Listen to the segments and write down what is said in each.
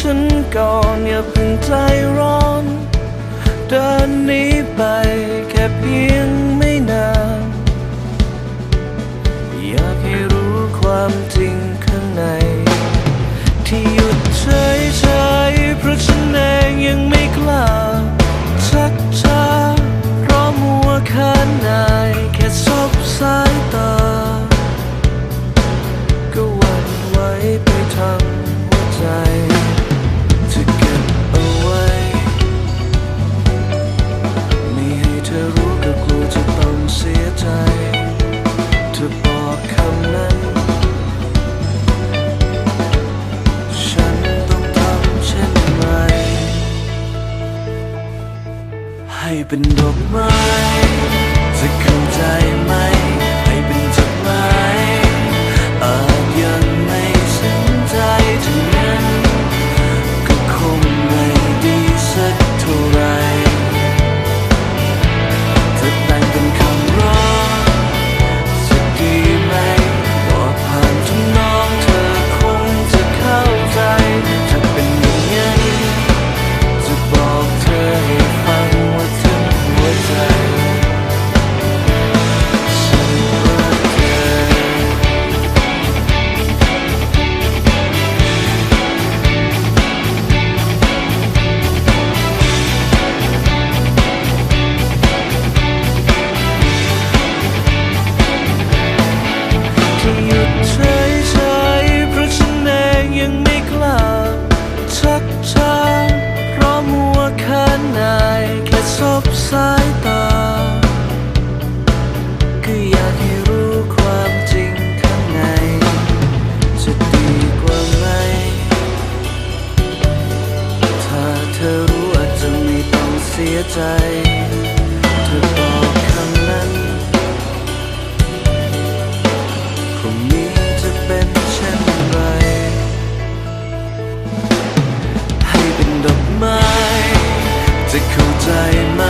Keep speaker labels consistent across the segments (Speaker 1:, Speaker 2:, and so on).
Speaker 1: ฉันก่อนอย่าเพิ่งใจร้อน เดินหนี้ไปแค่เพียงไม่นาน อยากให้รู้ความจริงข้างใน ที่หยุดเฉยเฉยเพราะฉันเองยังไม่กล้าชักช้าเพราะมัวขานายแค่ซบสายตา ก็หวั่นไหวไปทั้งหัวใจ เป็นดอกไม้จะเข้าใจ 在吗？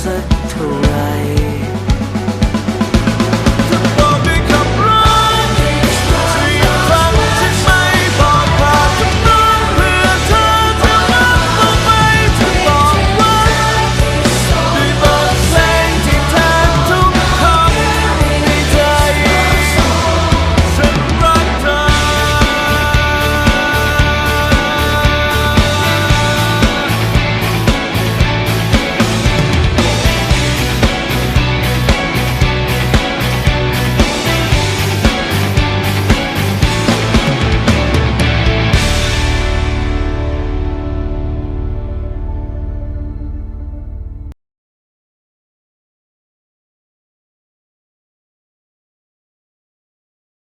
Speaker 1: dança